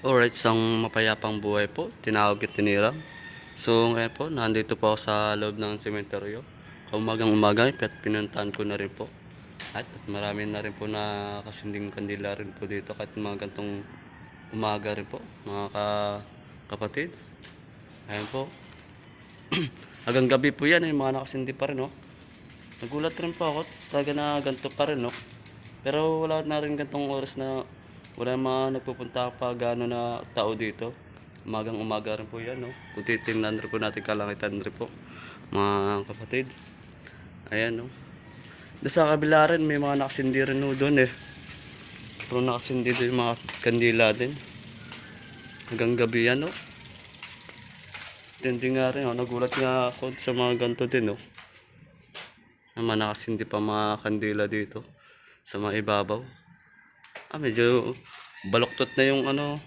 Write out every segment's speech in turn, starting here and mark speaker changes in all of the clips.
Speaker 1: Alright, isang mapayapang buhay po. Tinawag at tinirang. So ngayon po, nandito po ako sa loob ng sementeryo. Kaumagang umaga, at pinuntahan ko na rin po. At, at marami na rin po na kasinding kandila rin po dito kahit mga gantong umaga rin po, mga ka kapatid. Ayan po. Hanggang gabi po yan, eh, mga nakasindi pa rin, oh. Nagulat rin po ako, talaga na ganito pa rin, no? Pero wala na rin gantong oras na wala mga nagpupunta pa gaano na tao dito. Umagang umaga rin po yan, no? Kung titingnan rin po natin kalangitan rin po, mga kapatid. Ayan, no? Doon sa kabila rin, may mga nakasindi rin doon eh. Pero nakasindi yung mga kandila din. Hanggang gabi yan, no? Tindi nga rin, oh. Nagulat nga ako sa mga ganito din, no? naman nakasindi pa mga kandila dito sa mga ibabaw. Ah, medyo baloktot na yung ano,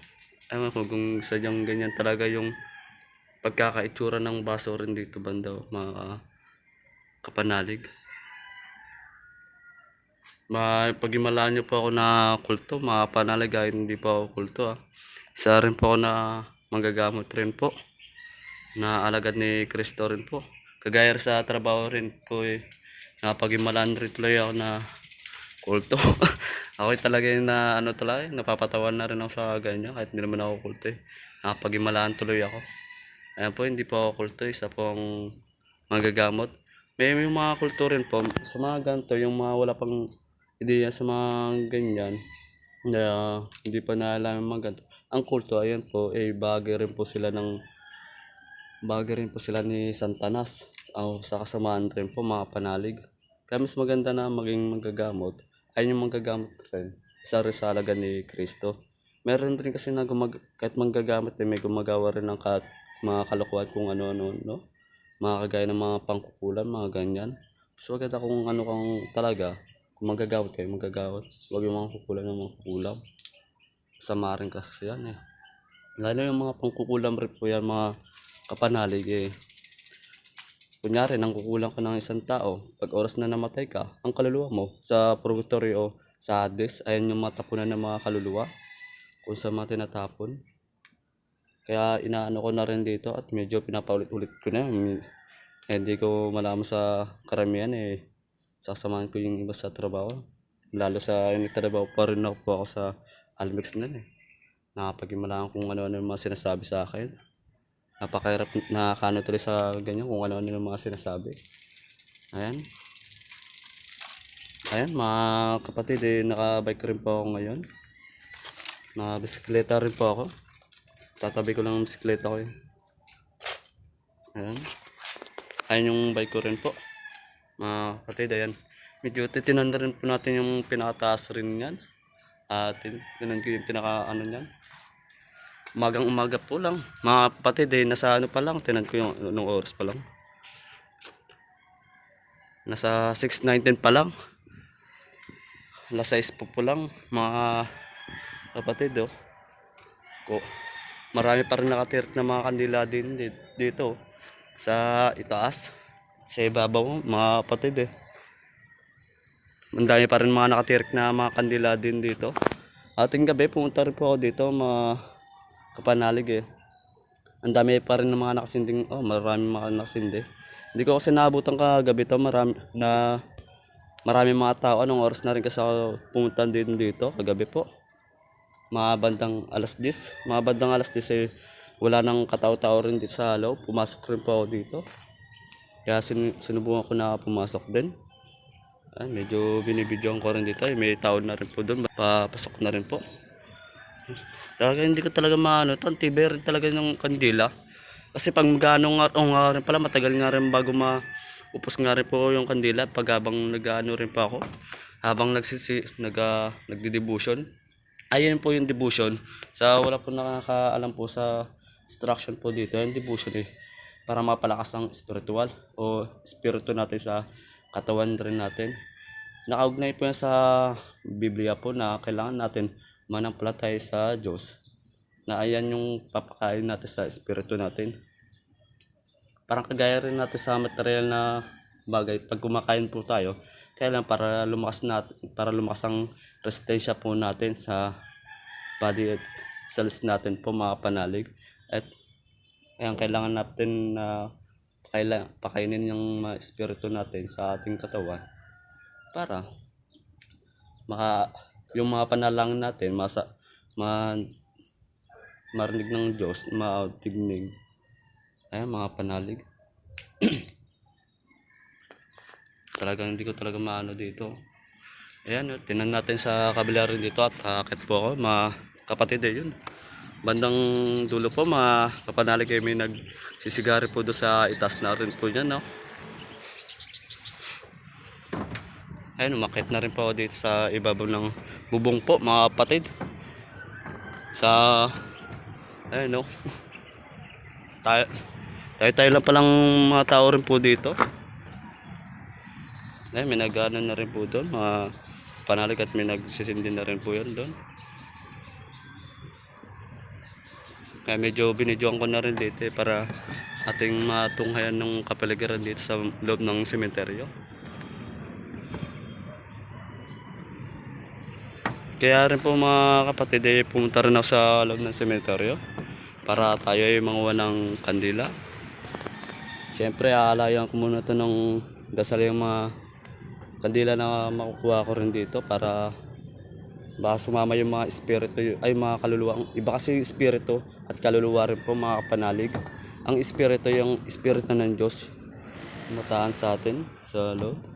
Speaker 1: ewan ko kung sadyang ganyan talaga yung pagkakaitsura ng baso rin dito banda, mga kapanalig. Ma, pag imalaan niyo po ako na kulto, mga panalig, ay hindi po ako kulto ah. Isa rin po ako na manggagamot rin po. Na alagad ni Cristo rin po. Kagaya sa trabaho rin po eh. Napag-imalaan rin tuloy ako na kulto. ako talaga yung na ano talaga, napapatawan na rin ako sa ganyan kahit hindi naman ako kulto eh. Napag-imalaan tuloy ako. Ayan po, hindi po ako kulto, isa pong magagamot. May, may mga kulto rin po, sa mga ganito, yung mga wala pang ideya sa mga ganyan, na hindi pa naalam yung mga ganito. Ang kulto, ayan po, eh, bagay rin po sila ng, bagay rin po sila ni Santanas. O sa kasamaan rin po, mga panalig. Kaya mas maganda na maging magagamot, ay yung magagamot rin, sa risalaga ni Kristo. Meron din kasi na gumag kahit manggagamit eh, may gumagawa rin ng ka mga kalokohan kung ano-ano, no? Mga kagaya ng mga pangkukulan, mga ganyan. Mas maganda kung ano kang talaga, kung manggagawat kayo, manggagawat. Huwag yung mga kukulam ng mga kukulam. Sama rin kasi yan eh. Lalo yung mga pangkukulam rin po yan, mga kapanalig eh. Kunyari, nang kukulang ka ng isang tao, pag oras na namatay ka, ang kaluluwa mo sa purgatory o sa Hades, ayan yung matapunan ng mga kaluluwa kung sa mga tinatapon. Kaya inaano ko na rin dito at medyo pinapaulit-ulit ko na. Eh, hindi ko malaman sa karamihan eh. Sasamahan ko yung iba sa trabaho. Lalo sa nagtrabaho pa rin ako po ako sa Almex na eh. Nakapag-imalaman kung ano-ano yung mga sinasabi sa akin. Napakahirap nakakano tuloy sa ganyan kung ano-ano yung mga sinasabi. Ayan. Ayan, mga kapatid, eh, nakabike rin po ako ngayon. Nakabisikleta rin po ako. Tatabi ko lang ang bisikleta ko eh. Ayan. Ayan yung bike ko rin po. Mga kapatid, ayan. Medyo titinan na rin po natin yung pinakataas rin yan. At ganun ko yung pinaka ano yan. Umagang umaga po lang. Mga kapatid, eh, nasa ano pa lang. Tinan ko yung nung oras pa lang. Nasa 6.19 pa lang. Alas 6 po po lang. Mga kapatid, oh. Ko, marami pa rin nakatirik na mga kandila din di- dito. Sa itaas. Sa ibabaw, mga kapatid, eh. Ang pa rin mga nakatirik na mga kandila din dito. Ating gabi, pumunta rin po ako dito, mga kapanalig eh. Ang dami pa rin ng mga nakasinding, oh, marami mga nakasindi. Hindi ko kasi naabutan kagabi to, marami na marami mga tao. Anong oras na rin kasi ako pumunta din dito, kagabi po. Mga bandang alas 10. Mga bandang alas 10 eh, wala nang katao-tao rin dito sa halaw. Pumasok rin po ako dito. Kaya sin sinubukan ko na pumasok din. Ah, medyo binibidyoan ko rin dito. Eh. May tao na rin po doon. Papasok na rin po. Talaga hindi ko talaga maano tibay rin talaga ng kandila. Kasi pag magano nga, oh, nga rin pala, matagal nga rin bago maupos nga rin po yung kandila. Pag habang nag-ano rin pa ako. Habang nagsisi, nag, ah, nagdi-devotion. Ayun po yung devotion. Sa wala po nakakaalam po sa instruction po dito. Yung devotion eh. Para mapalakas ang spiritual o spirito natin sa katawan rin natin. Nakaugnay po yan sa Biblia po na kailangan natin manampalataya sa Diyos na ayan yung papakain natin sa espiritu natin. Parang kagaya rin natin sa material na bagay. Pag kumakain po tayo, kailan para lumakas natin, para lumakas ang resistensya po natin sa body at list natin po mga panalig. At ayan, kailangan natin na kaila, pakainin yung mga espiritu natin sa ating katawan para maka yung mga panalangin natin masa ma, marinig ng Diyos, matignig. Ayan, mga panalig. talagang hindi ko talaga maano dito. Ayan, tinan natin sa kabila rin dito at akit po ako, mga kapatid eh, yun. Bandang dulo po, mga kapanalig kayo may nagsisigari po doon sa itas na rin po niya, no? Ayun, umakit na rin po ako dito sa ibabaw ng bubong po, mga kapatid. Sa, ayun, no? tayo, tayo, tayo lang palang mga tao rin po dito. Ayun, may nag-ano na rin po doon, mga panalig at may nagsisindi na rin po yun doon. Kaya medyo binidyoan ko na rin dito eh, para ating matunghayan ng kapaligiran dito sa loob ng sementeryo. Kaya rin po mga kapatid eh, pumunta rin ako sa loob ng sementeryo para tayo ay manguha ng kandila. Siyempre aalayan ko muna ito ng dasal yung mga kandila na makukuha ko rin dito para baka sumama yung mga espiritu ay mga kaluluwa iba kasi espiritu at kaluluwa rin po mga kapanalig. Ang espiritu yung espiritu ng Diyos. Mataan sa atin sa loob